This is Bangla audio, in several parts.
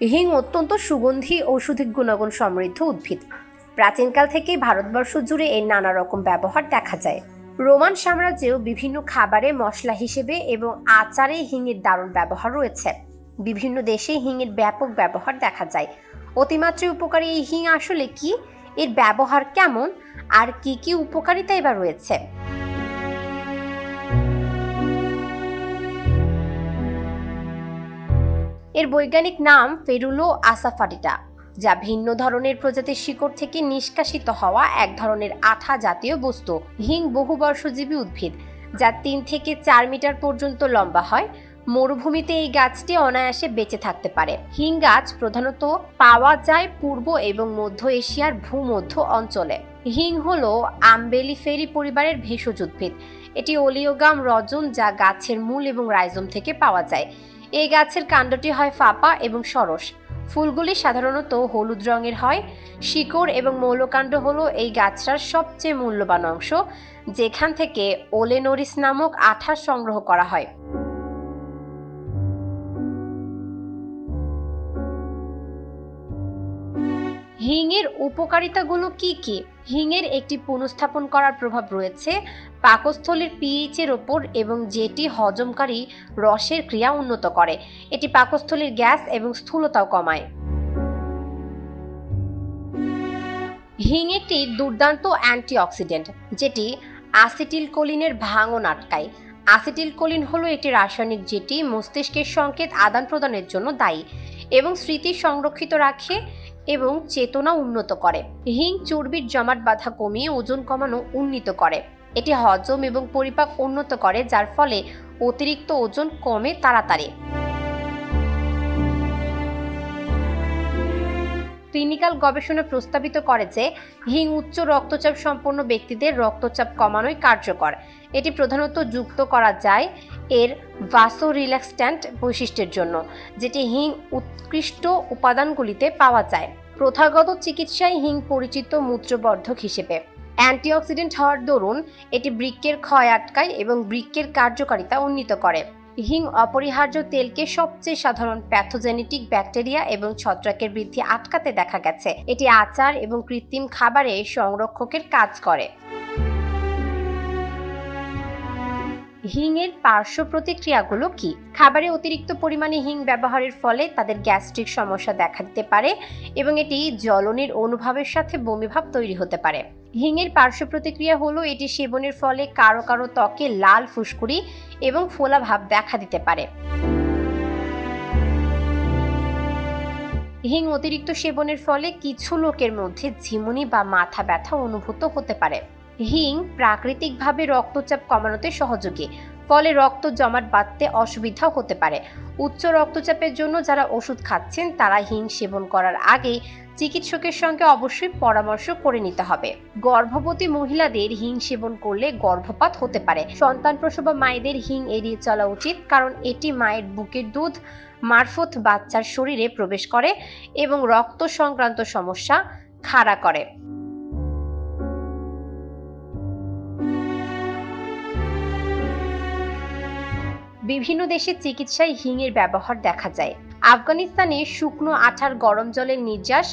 হিং অত্যন্ত সুগন্ধি ঔষধিক গুণাগুণ সমৃদ্ধ উদ্ভিদ। প্রাচীনকাল থেকেই ভারতবর্ষ জুড়ে এর নানা রকম ব্যবহার দেখা যায়। রোমান সাম্রাজ্যেও বিভিন্ন খাবারে মশলা হিসেবে এবং আচারে হিঙের দারুণ ব্যবহার রয়েছে। বিভিন্ন দেশে হিঙের ব্যাপক ব্যবহার দেখা যায়। অতিমাত্রায় উপকারী এই হিং আসলে কি? এর ব্যবহার কেমন? আর কি কি উপকারিতাই বা রয়েছে? এর বৈজ্ঞানিক নাম ফেরুলো আসাফারিটা যা ভিন্ন ধরনের প্রজাতির শিকড় থেকে নিষ্কাশিত হওয়া এক ধরনের আঠা জাতীয় বস্তু, হিং বহুবর্ষজীবী উদ্ভিদ, যা তিন থেকে চার মিটার পর্যন্ত লম্বা হয়। মরুভূমিতে এই গাছটি অনায়াসে বেঁচে থাকতে পারে। হিং গাছ প্রধানত পাওয়া যায় পূর্ব এবং মধ্য এশিয়ার ভূমধ্য অঞ্চলে। হিং হল আমবেলিফেরি পরিবারের ভেষজ উদ্ভিদ। এটি ওলিওগাম রজন যা গাছের মূল এবং রাইজোম থেকে পাওয়া যায়। এই গাছের কাণ্ডটি হয় ফাঁপা এবং সরস। ফুলগুলি সাধারণত হলুদ রঙের হয়। শিকড় এবং মৌলকাণ্ড হলো এই গাছটার সবচেয়ে মূল্যবান অংশ, যেখান থেকে ওলেনোরিস নামক আঠা সংগ্রহ করা হয়। হিঙের উপকারিতাগুলো কি কি? হিঙের একটি পুনঃস্থাপন করার প্রভাব রয়েছে। পাকস্থলীর পিএইচের ওপর এবং যেটি হজমকারী রসের ক্রিয়া উন্নত করে। এটি পাকস্থলীর গ্যাস এবং স্থূলতাও কমায়। হিং একটি দুর্দান্ত অ্যান্টিঅক্সিডেন্ট, যেটি অ্যাসিটিলকোলিনের ভাঙন আটকায়। অ্যাসিটিলকোলিন হলো একটি রাসায়নিক যেটি মস্তিষ্কের সংকেত আদান প্রদানের জন্য দায়ী এবং স্মৃতি সংরক্ষিত রাখে এবং চেতনা উন্নত করে। হিং চর্বির জমাট বাঁধা কমিয়ে ওজন কমানো উন্নীত করে। এটি হজম এবং পরিপাক উন্নত করে, যার ফলে অতিরিক্ত ওজন কমে তাড়াতাড়ি। ক্লিনিক্যাল গবেষণা প্রস্তাবিত করে যে, হিং উচ্চ রক্তচাপ সম্পন্ন ব্যক্তিদের রক্তচাপ কমানোই কার্যকর। এটি প্রধানত যুক্ত করা যায় এর ভাসো রিল্যাক্সট্যান্ট বৈশিষ্ট্যের জন্য, যেটি হিং উৎকৃষ্ট উপাদানগুলিতে পাওয়া যায়। প্রথাগত চিকিৎসায় হিং পরিচিত মূত্রবর্ধক হিসেবে। অ্যান্টিঅক্সিডেন্ট হওয়ার দরুন এটি বৃক্কের ক্ষয় আটকায় এবং বৃক্কের কার্যকারিতা উন্নীত করে। হিং অপরিহার্য তেলকে সবচেয়ে সাধারণ প্যাথোজেনেটিক ব্যাকটেরিয়া এবং ছত্রাকের বৃদ্ধি আটকাতে দেখা গেছে। এটি আচার এবং কৃত্রিম খাবারে সংরক্ষকের কাজ করে। হিংয়ের পার্শ্ব প্রতিক্রিয়াগুলো কি? খাবারে অতিরিক্ত পরিমাণে হিং ব্যবহারের ফলে তাদের গ্যাস্ট্রিক সমস্যা দেখা দিতে পারে এবং এটি জ্বলনের অনুভবের সাথে বমিভাব তৈরি হতে পারে। হিঙের পার্শ্ব প্রতিক্রিয়া হলো এটি সেবনের ফলে কারও কারও ত্বকে লাল ফুসকুড়ি এবং ফোলাভাব দেখা দিতে পারে। হিং অতিরিক্ত সেবনের ফলে কিছু লোকের মধ্যে ঝিমুনি বা মাথা ব্যথা অনুভূত হতে পারে। হিং প্রাকৃতিকভাবে রক্তচাপ কমানোতে সহযোগী। ফলে রক্ত জমাট বাঁধতে অসুবিধাও হতে পারে। উচ্চ রক্তচাপের জন্য যারা ওষুধ খাচ্ছেন, তারা হিং সেবন করার আগে চিকিৎসকের সঙ্গে অবশ্যই পরামর্শ করে নিতে হবে। গর্ভবতী মহিলাদের হিং সেবন করলে গর্ভপাত হতে পারে। সন্তান প্রসবা মায়েদের হিং এড়িয়ে চলা উচিত, কারণ এটি মায়ের বুকের দুধ, মারফত বাচ্চার শরীরে প্রবেশ করে এবং রক্ত সংক্রান্ত সমস্যা খাড়া করে। বিভিন্ন দেশে চিকিৎসায় হিঙের ব্যবহার দেখা যায়। আফগানিস্তানে শুকনো আঠার গরম জলের নির্যাস,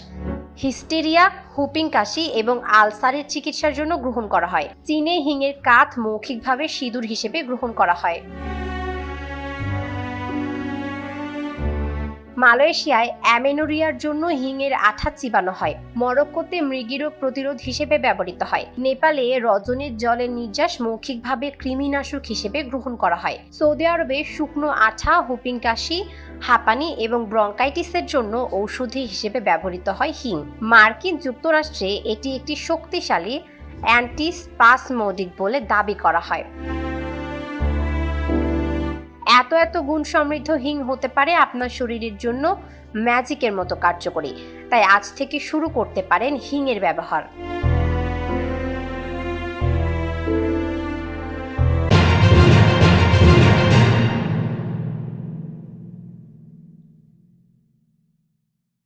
হিস্টেরিয়া, হুপিং কাশি এবং আলসারের চিকিৎসার জন্য গ্রহণ করা হয়। চীনে হিঙের কাঠ মৌখিকভাবে সিঁদুর হিসেবে গ্রহণ করা হয়। মালয়েশিয়ায় অ্যামেনোরিয়ার জন্য হিঙের আঠা চিবানো হয়। মরক্কোতে মৃগীরোগ প্রতিরোধ হিসেবে ব্যবহৃত হয়। নেপালে রজনীর জলের নির্যাস মৌখিকভাবে কৃমিনাশক হিসেবে গ্রহণ করা হয়। সৌদি আরবে শুকনো আঠা, হুপিং কাশি, হাঁপানি এবং ব্রঙ্কাইটিসের জন্য ঔষধি হিসেবে ব্যবহৃত হয় হিং। মার্কিন যুক্তরাষ্ট্রে এটি একটি শক্তিশালী অ্যান্টিস্পাসমোডিক বলে দাবি করা হয়। এত গুণ সমৃদ্ধ হিং হতে পারে আপনার শরীরের জন্য ম্যাজিকের মতো কার্যকরী। তাই আজ থেকে শুরু করতে পারেন হিংয়ের ব্যবহার।